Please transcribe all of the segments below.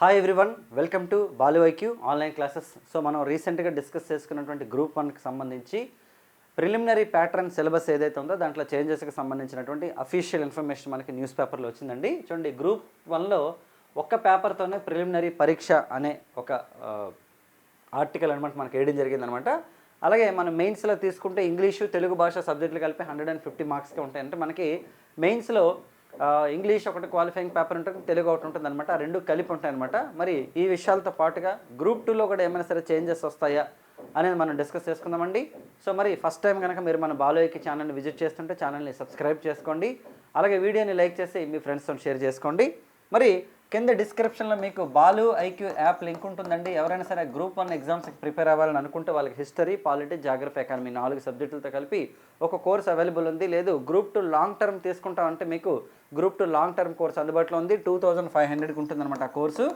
Hi everyone welcome to Balu IQ online classes so మనం రీసెంట్గా discuss చేసుకున్నటువంటి group వన్కి సంబంధించి ప్రిలిమినరీ ప్యాటర్న్ సిలబస్ ఏదైతే ఉందో దాంట్లో చేంజెస్కి సంబంధించినటువంటి అఫీషియల్ ఇన్ఫర్మేషన్ మనకి న్యూస్ పేపర్లో వచ్చిందండి. చూడండి గ్రూప్ వన్లో ఒక్క పేపర్తోనే ప్రిలిమినరీ పరీక్ష అనే ఒక ఆర్టికల్ అనమాట మనకి వేయడం జరిగిందనమాట అలాగే మనం మెయిన్స్లో తీసుకుంటే ఇంగ్లీషు తెలుగు భాష సబ్జెక్టులు కలిపి హండ్రెడ్ అండ్ ఫిఫ్టీ మార్క్స్కి ఉంటాయి అంటే మనకి మెయిన్స్లో ఇంగ్లీష్ ఒకటి క్వాలిఫైయింగ్ పేపర్ ఉంటుంది తెలుగు ఒకటి ఉంటుంది అనమాట ఆ రెండు కలిపి ఉంటాయి అనమాట మరి ఈ విషయాలతో పాటుగా గ్రూప్ టూలో కూడా ఏమైనా సరే చేంజెస్ వస్తాయా అనేది మనం డిస్కస్ చేసుకుందామండి. సో మరి ఫస్ట్ టైం కనుక మీరు మన బాలోయకి ఛానల్ని విజిట్ చేస్తుంటే ఛానల్ని సబ్స్క్రైబ్ చేసుకోండి. అలాగే వీడియోని లైక్ చేసి మీ ఫ్రెండ్స్తో షేర్ చేసుకోండి. మరి కింద డిస్క్రిప్షన్లో మీకు బాలు ఐక్యూ యాప్ లింక్ ఉంటుందండి. ఎవరైనా సరే గ్రూప్ వన్ ఎగ్జామ్స్కి ప్రిపేర్ అవ్వాలని అనుకుంటే వాళ్ళకి హిస్టరీ పాలిటీ జాగ్రఫీ ఎకానమీ నాలుగు సబ్జెక్టులతో కలిపి ఒక కోర్స్ అవైలబుల్ ఉంది. లేదు గ్రూప్ టు లాంగ్ టర్మ్ తీసుకుంటామంటే మీకు group two long term course అందుబాటులో ఉంది. టూ థౌజండ్ ఫైవ్ హండ్రెడ్కి ఉంటుందన్నమాట ఆ కోర్సు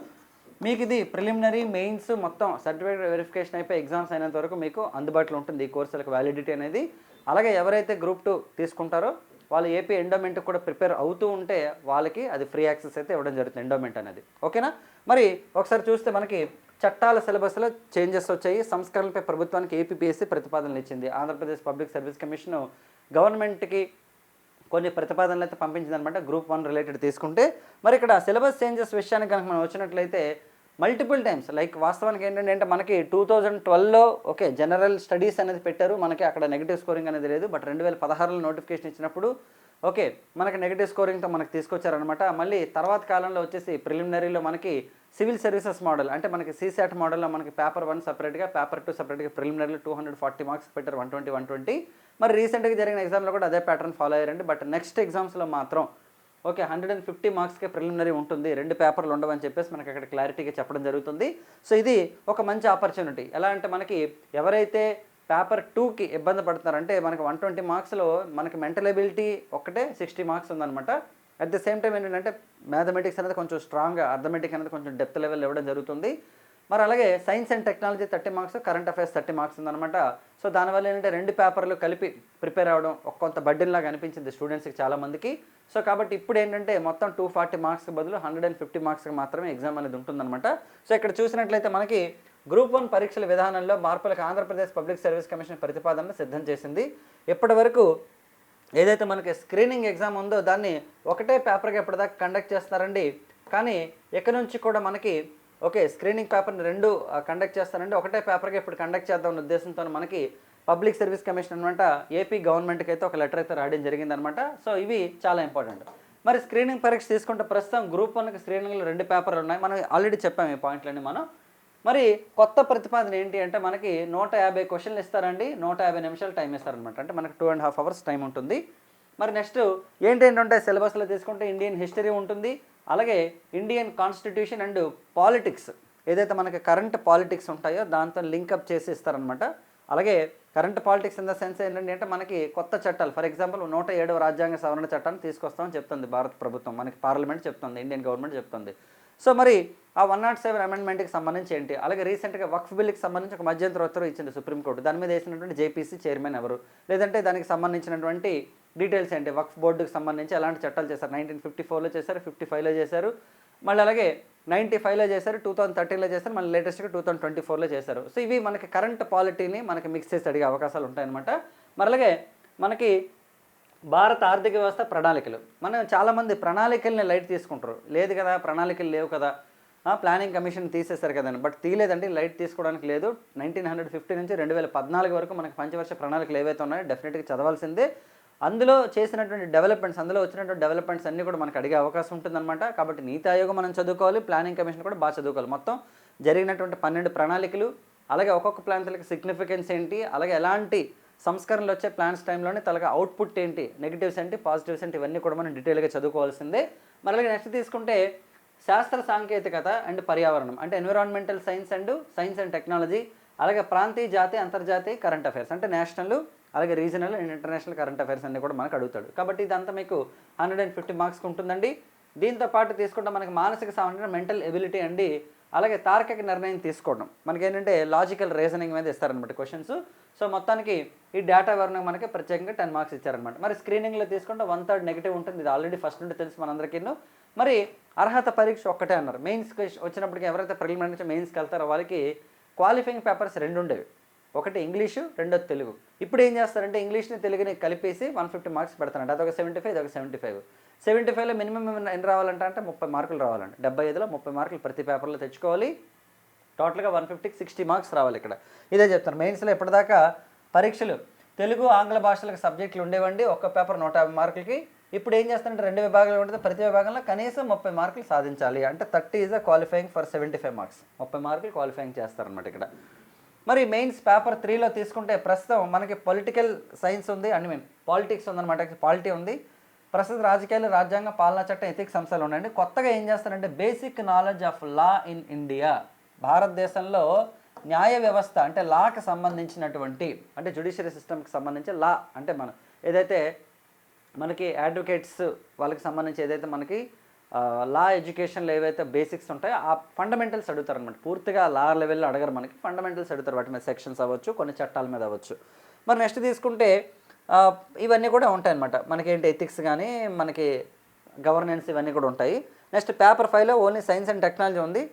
మీకు ఇది ప్రిలిమినరీ మెయిన్స్ మొత్తం సర్టిఫికేట్ వెరిఫికేషన్ అయిపోయి ఎగ్జామ్స్ అయినంత వరకు మీకు అందుబాటులో ఉంటుంది ఈ కోర్సులకు వ్యాలిడిటీ అనేది. అలాగే ఎవరైతే గ్రూప్ టూ తీసుకుంటారో వాళ్ళు ఏపీ ఎండోమెంట్ కూడా ప్రిపేర్ అవుతూ ఉంటే వాళ్ళకి అది ఫ్రీ యాక్సెస్ అయితే ఇవ్వడం జరుగుతుంది ఎండోమెంట్ అనేది. ఓకేనా? మరి ఒకసారి చూస్తే మనకి చట్టాల సిలబస్లో చేంజెస్ వచ్చాయి. సంస్కరణలపై ప్రభుత్వానికి ఏపీపీఎస్సీ ప్రతిపాదనలు ఇచ్చింది. ఆంధ్రప్రదేశ్ పబ్లిక్ సర్వీస్ కమిషన్ గవర్నమెంట్కి కొన్ని ప్రతిపాదనలు అయితే పంపించిందనమాట గ్రూప్ వన్ రిలేటెడ్ తీసుకుంటే. మరి ఇక్కడ సిలబస్ చేంజెస్ విషయానికి కనుక మనం వచ్చినట్లయితే మల్టిపుల్ టైమ్స్ లైక్ వాస్తవానికి ఏంటంటే అంటే మనకి టూ థౌజండ్ ట్వెల్వ్లో ఓకే జనరల్ స్టడీస్ అనేది పెట్టారు. మనకి అక్కడ నెగిటివ్ స్కోరింగ్ అనేది లేదు. బట్ రెండు వేల పదహారులో నోటిఫికేషన్ ఇచ్చినప్పుడు ఓకే మనకి నెగిటివ్ స్కోరింగ్తో మనకి తీసుకొచ్చారనమాట మళ్ళీ తర్వాత కాలంలో వచ్చేసి ప్రిలిమినరీలో మనకి సివిల్ సర్వీసెస్ మోడల్ అంటే మనకి సీసాట్ మోడల్లో మనకి పేపర్ వన్ సపరేట్గా పేపర్ టూ సపరేట్గా ప్రిలిమినరీలో టూ హండ్రెడ్ ఫార్టీ మార్క్స్ పెట్టారు వన్ ట్వంటీ వన్ ట్వంటీ మరి రీసెంట్గా జరిగిన ఎగ్జామ్లో కూడా అదే ప్యాటర్న్ ఫాలో అయ్యారండి. బట్ నెక్స్ట్ ఎగ్జామ్స్లో మాత్రం ఓకే హండ్రెడ్ అండ్ ఫిఫ్టీ మార్క్స్కే ప్రిలిమినరీ ఉంటుంది రెండు పేపర్లు ఉండవని చెప్పేసి మనకి అక్కడ క్లారిటీగా చెప్పడం జరుగుతుంది. సో ఇది ఒక మంచి ఆపర్చునిటీ. ఎలా అంటే మనకి ఎవరైతే పేపర్ టూకి ఇబ్బంది పడుతున్నారంటే మనకి వన్ ట్వంటీ మార్క్స్లో మనకి మెంటల్ ఎబిలిటీ ఒక్కటే సిక్స్టీ మార్క్స్ ఉందన్నమాట. అట్ ద సేమ్ టైం ఏంటంటే మ్యాథమెటిక్స్ అనేది కొంచెం స్ట్రాంగ్గా అర్థమెటిక్ అనేది కొంచెం డెప్త్ లెవెల్ ఇవ్వడం జరుగుతుంది. మరి అలాగే science and technology thirty marks current affairs thirty marks ఉందన్నమాట. సో దానివల్ల ఏంటంటే రెండు పేపర్లు కలిపి ప్రిపేర్ అవ్వడం ఒక కొంత బడ్డెన్ లాగా అనిపించింది స్టూడెంట్స్కి చాలామందికి సో కాబట్టి ఇప్పుడు ఏంటంటే మొత్తం టూ ఫార్టీ మార్క్స్కి బదులు హండ్రెడ్ అండ్ ఫిఫ్టీ మార్క్స్కి మాత్రమే ఎగ్జామ్ అనేది ఉంటుందన్నమాట. సో ఇక్కడ చూసినట్లయితే మనకి గ్రూప్ వన్ పరీక్షల విధానంలో మార్పులకు ఆంధ్రప్రదేశ్ పబ్లిక్ సర్వీస్ కమిషన్ ప్రతిపాదనలు సిద్ధం చేసింది. ఇప్పటి వరకు ఏదైతే మనకి స్క్రీనింగ్ ఎగ్జామ్ ఉందో దాన్ని ఒకటే పేపర్గా ఇప్పటిదాకా కండక్ట్ చేస్తారండి కానీ ఎక్కడి నుంచి కూడా మనకి ఓకే స్క్రీనింగ్ పేపర్ని రెండు కండక్ట్ చేస్తారండి ఒకటే పేపర్గా ఇప్పుడు కండక్ట్ చేద్దామన్న ఉద్దేశంతో మనకి పబ్లిక్ సర్వీస్ కమిషన్ అనమాట ఏపీ గవర్నమెంట్కి అయితే ఒక లెటర్ అయితే రాయడం జరిగిందనమాట సో ఇవి చాలా ఇంపార్టెంట్ మరి స్క్రీనింగ్ పరీక్ష తీసుకుంటే ప్రస్తుతం గ్రూప్ వన్కి స్క్రీనింగ్లో రెండు పేపర్లు ఉన్నాయి. మనం ఆల్రెడీ చెప్పాము ఈ పాయింట్లన్నీ మనం. మరి కొత్త ప్రతిపాదన ఏంటి అంటే మనకి నూట యాభై క్వశ్చన్లు ఇస్తారండి. నూట యాభై నిమిషాలు టైం ఇస్తారనమాట అంటే మనకి two and half hours time ఉంటుంది. మరి నెక్స్ట్ ఏంటంటే సిలబస్లో తీసుకుంటే ఇండియన్ హిస్టరీ ఉంటుంది. అలాగే ఇండియన్ కాన్స్టిట్యూషన్ అండ్ పాలిటిక్స్ ఏదైతే మనకి కరెంట్ పాలిటిక్స్ ఉంటాయో దాంతో లింకప్ చేసి ఇస్తారనమాట అలాగే current politics in the sense ఏంటంటే అంటే మనకి కొత్త చట్టాలు ఫర్ ఎగ్జాంపుల్ నూట ఏడవ రాజ్యాంగ సవరణ చట్టాన్ని తీసుకొస్తామని చెప్తుంది భారత ప్రభుత్వం. మనకి పార్లమెంట్ చెప్తుంది ఇండియన్ గవర్నమెంట్ చెప్తుంది. సో మరి ఆ వన్ నాట్ సెవెన్ అమెండ్మెంట్కి సంబంధించి ఏంటి? అలాగే రీసెంట్గా వక్ఫ్ బిల్కి సంబంధించి ఒక మధ్యంతర ఉత్తర్వు ఇచ్చింది సుప్రీంకోర్టు. దాని మీద వేసినటువంటి జేపీసీ చైర్మన్ ఎవరు? లేదంటే దానికి సంబంధించినటువంటి డీటెయిల్స్ ఏంటి? వక్ఫ్ బోర్డుకి సంబంధించి ఎలాంటి చట్టాలు చేశారు? నైన్టీన్ ఫిఫ్టీ ఫోర్లో చేశారు ఫిఫ్టీ ఫైవ్లో చేశారు. మళ్ళీ అలాగే నైంటీ ఫైవ్లో చేశారు టూ థౌసండ్ థర్టీన్లో చేశారు మళ్ళీ లేటెస్ట్గా టూ థౌసండ్ ట్వంటీ ఫోర్లో చేశారు. సో ఇవి మనకి కరెంట్ పాలిటీని మనకి మిక్స్ చేసి అడిగే అవకాశాలు ఉంటాయన్నమాట. మరి అలాగే మనకి భారత ఆర్థిక వ్యవస్థ ప్రణాళికలు. మనం చాలామంది ప్రణాళికల్ని లైట్ తీసుకుంటారు. లేదు కదా ప్రణాళికలు లేవు కదా. ప్లానింగ్ కమిషన్ తీసేశారు కదండి బట్ తీయలేదండి లైట్ తీసుకోవడానికి లేదు. నైన్టీన్ హండ్రెడ్ ఫిఫ్టీ నుంచి రెండు వేల పద్నాలుగు వరకు మనకి పంచవర్ష ప్రణాళికలు ఏవైతే ఉన్నాయో డెఫినెట్గా చదవాల్సిందే. అందులో చేసినటువంటి డెవలప్మెంట్స్ అందులో వచ్చినటువంటి డెవలప్మెంట్స్ అన్నీ కూడా మనకు అడిగే అవకాశం ఉంటుందన్నమాట. కాబట్టి నీతి ఆయోగం మనం చదువుకోవాలి ప్లానింగ్ కమిషన్ కూడా బాగా చదువుకోవాలి. మొత్తం జరిగినటువంటి పన్నెండు ప్రణాళికలు అలాగే ఒక్కొక్క ప్లాన్స్లకి సిగ్నిఫికెన్స్ ఏంటి అలాగే ఎలాంటి సంస్కరణలు వచ్చే ప్లాన్స్ టైంలోనే తలగా అవుట్పుట్ ఏంటి నెగిటివ్స్ ఏంటి పాజిటివ్స్ ఏంటి ఇవన్నీ కూడా మనం డీటెయిల్గా చదువుకోవాల్సిందే. మరి అలాగే నెక్స్ట్ తీసుకుంటే శాస్త్ర సాంకేతికత అండ్ పర్యావరణం అంటే environmental science and science and technology అలాగే ప్రాంతీయ జాతీయ అంతర్జాతీయ కరెంట్ అఫైర్స్ అంటే నేషనల్ అలాగే regional and international current affairs అన్ని కూడా మనకు అడుగుతాడు. కాబట్టి ఇదంతా మీకు హండ్రెడ్ అండ్ ఫిఫ్టీ మార్క్స్కి ఉంటుందండి. దీంతో పాటు తీసుకుంటే మనకి మానసిక సామర్థ్యం మెంటల్ ఎబిలిటీ అండి. అలాగే తార్కిక నిర్ణయం తీసుకోవడం. మనకి ఏంటంటే లాజికల్ రీజనింగ్ మీద ఇస్తారనమాట క్వశ్చన్స్. సో మొత్తానికి ఈ డేటా వివరణ మనకి ప్రత్యేకంగా టెన్ మార్క్స్ ఇచ్చారనమాట మరి స్క్రీనింగ్లో తీసుకుంటే వన్ థర్డ్ నెగిటివ్ ఉంటుంది. ఇది ఆల్రెడీ ఫస్ట్ నుండి తెలుసు మనందరికీ మరి అర్హత పరీక్ష ఒక్కటే అన్నారు. మెయిన్స్ వచ్చినప్పటికి ఎవరైతే ప్రిలిమినరీ నుంచి మెయిన్స్కి వెళ్తారో వాళ్ళకి క్వాలిఫైయింగ్ పేపర్స్ రెండు ఉండేవి ఒకటి ఇంగ్లీషు రెండోది తెలుగు. ఇప్పుడు ఏం చేస్తారంటే ఇంగ్లీష్ని తెలుగుని కలిపేసి వన్ ఫిఫ్టీ మార్క్స్ పెడతారంట. అదొక సెవెంటీ ఫైవ్ ఒక సెవెంటీ ఫైవ్. సెవెంటీ ఫైవ్లో మినిమం ఎన్ని రావాలంటే అంటే ముప్పై మార్కులు రావాలండి డెబ్బై ఐదులో ముప్పై మార్కులు ప్రతి పేపర్లో తెచ్చుకోవాలి. టోటల్గా వన్ ఫిఫ్టీకి సిక్స్టీ మార్క్స్ రావాలి ఇక్కడ. ఇదే చెప్తాను మెయిన్స్లో ఇప్పటిదాకా పరీక్షలు. తెలుగు ఆంగ్ల భాషలకు సబ్జెక్టులు ఉండేవండి. ఒక్క పేపర్ నూట యాభై మార్కులకి. ఇప్పుడు ఏం చేస్తారంటే రెండు విభాగాలు ఉంటుంది ప్రతి విభాగంలో కనీసం ముప్పై మార్కులు సాధించాలి. అంటే thirty is a qualifying for seventy five marks. ముప్పై మార్కులు క్వాలిఫైయింగ్ చేస్తారనమాట ఇక్కడ. మరి మెయిన్స్ పేపర్ త్రీలో తీసుకుంటే ప్రస్తుతం మనకి పొలిటికల్ సైన్స్ ఉంది అండ్ మీన్ పాలిటిక్స్ ఉందన్నమాట. పాలిటీ ఉంది. ప్రస్తుత రాజకీయాలు రాజ్యాంగ పాలనా చట్టం ఎథిక్స్ అంశాలు ఉన్నాయండి. కొత్తగా ఏం చేస్తారంటే basic knowledge of law in India భారతదేశంలో న్యాయ వ్యవస్థ అంటే లాకి సంబంధించినటువంటి అంటే జ్యుడిషియరీ సిస్టమ్కి సంబంధించి లా అంటే మనం ఏదైతే మనకి అడ్వకేట్స్ వాళ్ళకి సంబంధించి ఏదైతే మనకి లా ఎడ్యుకేషన్లో ఏవైతే బేసిక్స్ ఉంటాయో ఆ ఫండమెంటల్స్ అడుగుతారు అనమాట పూర్తిగా లా లెవెల్లో అడగరు మనకి. ఫండమెంటల్స్ అడుగుతారు. వాటి మీద సెక్షన్స్ అవ్వచ్చు కొన్ని చట్టాల మీద అవ్వచ్చు. మరి నెక్స్ట్ తీసుకుంటే ఇవన్నీ కూడా ఉంటాయన్నమాట. మనకి ఏంటి ఎథిక్స్ కానీ మనకి గవర్నెన్స్ ఇవన్నీ కూడా ఉంటాయి. నెక్స్ట్ పేపర్ ఫైవ్లో ఓన్లీ సైన్స్ అండ్ టెక్నాలజీ ఉంది.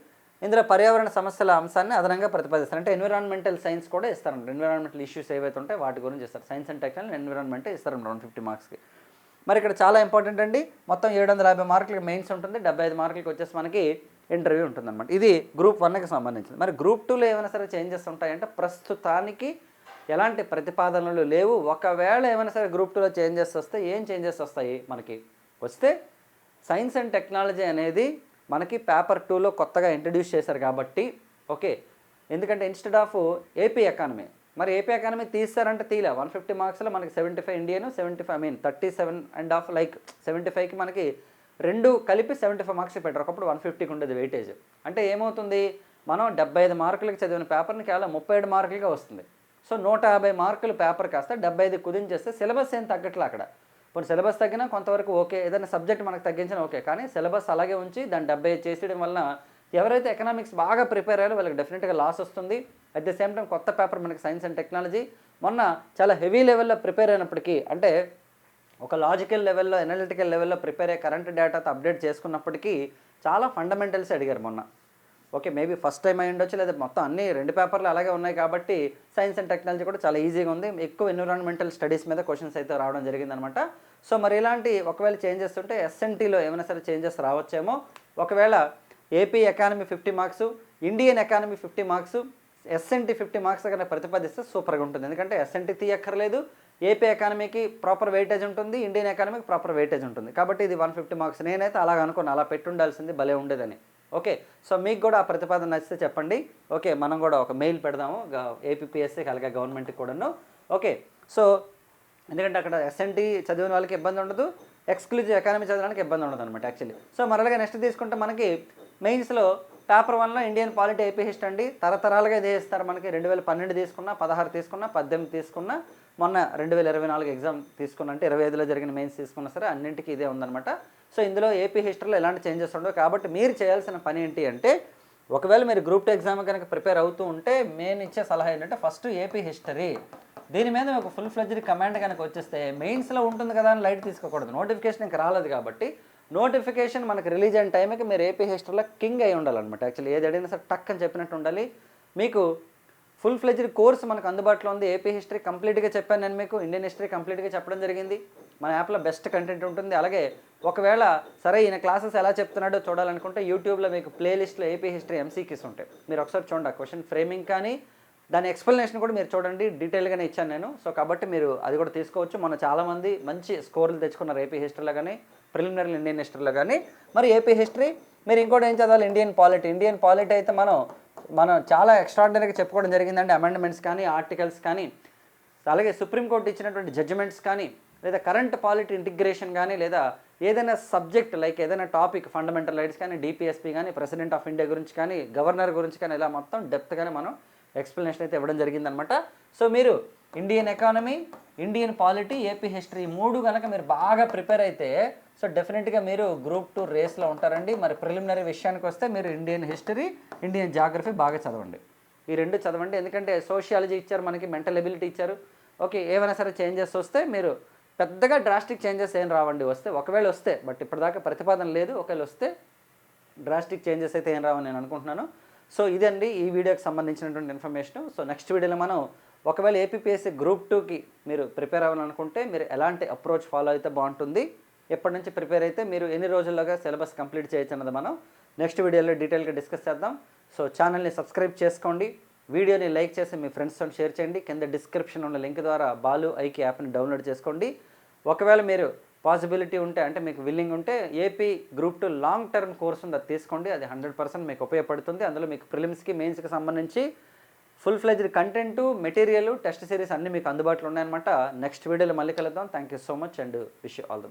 ఇందులో పర్యావరణ సమస్యల అంశాన్ని అదనంగా ప్రతిపాదిస్తారు. అంటే ఎన్విరాన్మెంటల్ సైన్స్ కూడా ఇస్తారంట ఎన్విరాన్మెంటల్ ఇష్యూస్ ఏవైతే ఉంటాయో వాటి గురించి ఇస్తారు. సైన్స్ అండ్ టెక్నాలజీ ఎన్విరాన్మెంట్ ఇస్తారంట వన్ ఫిఫ్టీ మార్క్స్కి మరి ఇక్కడ చాలా ఇంపార్టెంట్ అండి. మొత్తం ఏడు వందల యాభై మార్కులకి మెయిన్స్ ఉంటుంది. డెబ్బై ఐదు మార్కులకి వచ్చేసి మనకి ఇంటర్వ్యూ ఉంటుందన్నమాట. ఇది గ్రూప్ వన్కి సంబంధించింది. మరి గ్రూప్ టూలో ఏమైనా సరే చేంజెస్ ఉంటాయంటే ప్రస్తుతానికి ఎలాంటి ప్రతిపాదనలు లేవు. ఒకవేళ ఏమైనా సరే గ్రూప్ టూలో చేంజెస్ వస్తే ఏం చేంజెస్ వస్తాయి మనకి? వస్తే సైన్స్ అండ్ టెక్నాలజీ అనేది మనకి పేపర్ టూలో కొత్తగా ఇంట్రడ్యూస్ చేశారు కాబట్టి ఓకే. ఎందుకంటే ఇన్స్టెడ్ ఆఫ్ ఏపీ ఎకానమీ మరి ఏపీ ఎకానమీ తీస్తారంటే తీలే. వన్ ఫిఫ్టీ మార్క్స్లో మనకి seventy five Indian seventy five mean thirty seven and half like seventy ఫైవ్కి మనకి రెండు కలిపి సెవెంటీ ఫైవ్ మార్క్స్ పెట్టారు. ఒకప్పుడు వన్ ఫిఫ్టీకి ఉండేది వెయిటేజ్ అంటే ఏమవుతుంది? మనం డెబ్బై ఐదు మార్కులకి చదివిన పేపర్ని కేవలం ముప్పై ఏడు మార్కులుగా వస్తుంది. సో నూట యాభై మార్కులు పేపర్ కాస్త డెబ్బై ఐదు కుదించేస్తే సిలబస్ ఏం తగ్గట్లే అక్కడ. ఇప్పుడు సిలబస్ తగ్గినా కొంతవరకు ఓకే. ఏదైనా సబ్జెక్ట్ మనకు తగ్గించినా ఓకే. కానీ సిలబస్ అలాగే ఉంచి దాన్ని డెబ్బై ఐదు చేసేయడం వలన ఎవరైతే ఎకనామిక్స్ బాగా ప్రిపేర్ అయ్యారో వాళ్ళకి డెఫినెట్గా లాస్ వస్తుంది. అట్ ది సేమ్ టైం కొత్త పేపర్ మనకి సైన్స్ అండ్ టెక్నాలజీ మొన్న చాలా హెవీ లెవెల్లో ప్రిపేర్ అయినప్పటికీ అంటే ఒక లాజికల్ లెవెల్లో ఎనాలిటికల్ లెవెల్లో ప్రిపేర్ అయ్యే కరెంట్ డేటాతో అప్డేట్ చేసుకున్నప్పటికీ చాలా ఫండమెంటల్స్ అడిగారు మొన్న. ఓకే మేబీ ఫస్ట్ టైం అయి ఉండొచ్చు లేదా మొత్తం అన్ని రెండు పేపర్లు అలాగే ఉన్నాయి కాబట్టి సైన్స్ అండ్ టెక్నాలజీ కూడా చాలా ఈజీగా ఉంది. ఎక్కువ ఎన్విరాన్మెంటల్ స్టడీస్ మీద క్వశ్చన్స్ అయితే రావడం జరిగిందనమాట. సో మరి ఇలాంటి ఒకవేళ చేంజెస్ ఉంటే ఎస్ఎన్టీలో ఏమైనా సరే చేంజెస్ రావచ్చేమో. ఒకవేళ AP economy fifty marks Indian economy fifty marks SNT fifty marks కన్నా ప్రతిపాదిస్తే సూపర్గా ఉంటుంది. ఎందుకంటే ఎస్ఎన్టీ తీయక్కర్లేదు. ఏపీ ఎకానమీకి ప్రాపర్ వెయిటేజ్ ఉంటుంది. ఇండియన్ ఎకానమీకి ప్రాపర్ వెయిటేజ్ ఉంటుంది. కాబట్టి ఇది వన్ ఫిఫ్టీ మార్క్స్. నేనైతే అలాగ అనుకున్నాను అలా పెట్టుండాల్సింది భలే ఉండేదని. ఓకే. సో మీకు కూడా ఆ ప్రతిపాదన నచ్చితే చెప్పండి. ఓకే. మనం కూడా ఒక మెయిల్ పెడదాము. ఏపీఎస్సీకి అలాగే గవర్నమెంట్కి కూడాను. ఓకే. సో ఎందుకంటే అక్కడ ఎస్ఎన్టీ చదివిన వాళ్ళకి ఇబ్బంది ఉండదు. ఎక్స్క్లూజివ్ ఎకానమీ చదవడానికి ఇబ్బంది ఉండదు అనమాట యాక్చువల్లీ సో మరలాగా నెక్స్ట్ తీసుకుంటే మనకి మెయిన్స్లో పేపర్ వన్లో ఇండియన్ పాలిటీ ఏపీ హిస్టరీ అండి. తరతరాలుగా ఇదే ఇస్తారు మనకి? రెండు వేల పన్నెండు తీసుకున్నా పదహారు తీసుకున్నా పద్దెనిమిది తీసుకున్నా మొన్న రెండు వేల ఇరవై నాలుగు ఎగ్జామ్ తీసుకున్న. అంటే ఇరవై ఐదులో జరిగిన మెయిన్స్ తీసుకున్నా సరే అన్నింటికి ఇదే ఉందన్నమాట. సో ఇందులో ఏపీ హిస్టరీలో ఎలాంటి చేంజెస్ ఉండవు. కాబట్టి మీరు చేయాల్సిన పని ఏంటి అంటే ఒకవేళ మీరు గ్రూప్ టూ ఎగ్జామ్ కనుక ప్రిపేర్ అవుతూ ఉంటే నేను ఇచ్చే సలహా ఏంటంటే ఫస్ట్ ఏపీ హిస్టరీ. దీని మీద ఒక ఫుల్ ఫ్లెజ్డ్ కమాండ్ కనుక వచ్చేస్తే మెయిన్స్లో ఉంటుంది కదా అని లైట్ తీసుకోకూడదు. నోటిఫికేషన్ ఇంకా రాలేదు కాబట్టి నోటిఫికేషన్ మనకి రిలీజ్ అయిన టైంకి మీరు ఏపీ హిస్టరీలో కింగ్ అయి ఉండాలన్నమాట. యాక్చువల్లీ ఏది అడిగినా సరే టక్ అని చెప్పినట్టు ఉండాలి. మీకు ఫుల్ ఫ్లెజ్డ్ కోర్స్ మనకు అందుబాటులో ఉంది. ఏపీ హిస్టరీ కంప్లీట్గా చెప్పాను నేను మీకు. ఇండియన్ హిస్టరీ కంప్లీట్గా చెప్పడం జరిగింది. మన యాప్లో బెస్ట్ కంటెంట్ ఉంటుంది. అలాగే ఒకవేళ సరే ఈయన క్లాసెస్ ఎలా చెప్తున్నాడో చూడాలనుకుంటే యూట్యూబ్లో మీకు ప్లేలిస్ట్లో ఏపీ హిస్టరీ ఎంసీకీస్ ఉంటాయి. మీరు ఒకసారి చూడండి ఆ క్వశ్చన్ ఫ్రేమింగ్ కానీ దాని ఎక్స్ప్లెనేషన్ కూడా మీరు చూడండి. డీటెయిల్గానే ఇచ్చాను నేను. సో కాబట్టి మీరు అది కూడా తీసుకోవచ్చు. మన చాలామంది మంచి స్కోర్లు తెచ్చుకున్నారు ఏపీ హిస్టరీలో కానీ. ప్రిలిమినరీ ఇండియన్ హిస్టరీలో కానీ మరి ఏపీ హిస్టరీ మీరు ఇంకోటి ఏం చదవాలి? Indian polity. ఇండియన్ పాలిటీ అయితే మనం మనం చాలా ఎక్స్ట్రాడినరీగా చెప్పుకోవడం జరిగిందండి. అమెండ్మెంట్స్ కానీ ఆర్టికల్స్ కానీ అలాగే సుప్రీంకోర్టు ఇచ్చినటువంటి జడ్జిమెంట్స్ కానీ లేదా కరెంట్ పాలిటీ ఇంటిగ్రేషన్ కానీ లేదా ఏదైనా సబ్జెక్ట్ లైక్ ఏదైనా టాపిక్ ఫండమెంటల్ రైట్స్ కానీ డిపిఎస్పీ కానీ ప్రెసిడెంట్ ఆఫ్ ఇండియా గురించి కానీ గవర్నర్ గురించి కానీ ఇలా మొత్తం డెప్త్గానే మనం ఎక్స్ప్లెనేషన్ అయితే ఇవ్వడం జరిగిందనమాట సో మీరు Indian economy Indian polity AP history మూడు కనుక మీరు బాగా ప్రిపేర్ అయితే సో డెఫినెట్గా మీరు గ్రూప్ టూ రేస్లో ఉంటారండి. మరి ప్రిలిమినరీ విషయానికి వస్తే మీరు ఇండియన్ హిస్టరీ ఇండియన్ జాగ్రఫీ బాగా చదవండి. ఈ రెండు చదవండి. ఎందుకంటే సోషియాలజీ ఇచ్చారు మనకి మెంటల్ ఎబిలిటీ ఇచ్చారు. ఓకే ఏమైనా సరే చేంజెస్ వస్తే మీరు పెద్దగా డ్రాస్టిక్ చేంజెస్ ఏం రావండి. వస్తే ఒకవేళ వస్తే బట్ ఇప్పటిదాకా ప్రతిపాదన లేదు. ఒకవేళ వస్తే డ్రాస్టిక్ చేంజెస్ అయితే ఏం రావని నేను అనుకుంటున్నాను. సో ఇదండి ఈ వీడియోకి సంబంధించినటువంటి ఇన్ఫర్మేషన్. సో నెక్స్ట్ వీడియోలో మనం ఒకవేళ ఏపీపీఎస్సీ గ్రూప్ టూకి మీరు ప్రిపేర్ అవ్వాలనుకుంటే మీరు ఎలాంటి అప్రోచ్ ఫాలో అయితే బాగుంటుంది. ఎప్పటి నుంచి ప్రిపేర్ అయితే మీరు ఎన్ని రోజుల్లోగా సిలబస్ కంప్లీట్ చేయొచ్చు అన్నది మనం నెక్స్ట్ వీడియోలో డీటెయిల్గా డిస్కస్ చేద్దాం. సో ఛానల్ని సబ్స్క్రైబ్ చేసుకోండి. వీడియోని లైక్ చేసి మీ ఫ్రెండ్స్తో షేర్ చేయండి. కింద డిస్క్రిప్షన్ ఉన్న లింక్ ద్వారా బాలు ఐకి యాప్ని డౌన్లోడ్ చేసుకోండి. ఒకవేళ మీరు పాసిబిలిటీ ఉంటే అంటే మీకు విల్లింగ్ ఉంటే AP group two long term course ఉంది అది తీసుకోండి. అది హండ్రెడ్ పర్సెంట్ మీకు ఉపయోగపడుతుంది. అందులో మీకు ప్రిలిమ్స్కి మెయిన్స్కి సంబంధించి full fledged content material test series అన్నీ మీకు అందుబాటులో ఉన్నాయన్నమాట. నెక్స్ట్ వీడియోలో మళ్ళీ కలుద్దాం. Thank you so much and wish all the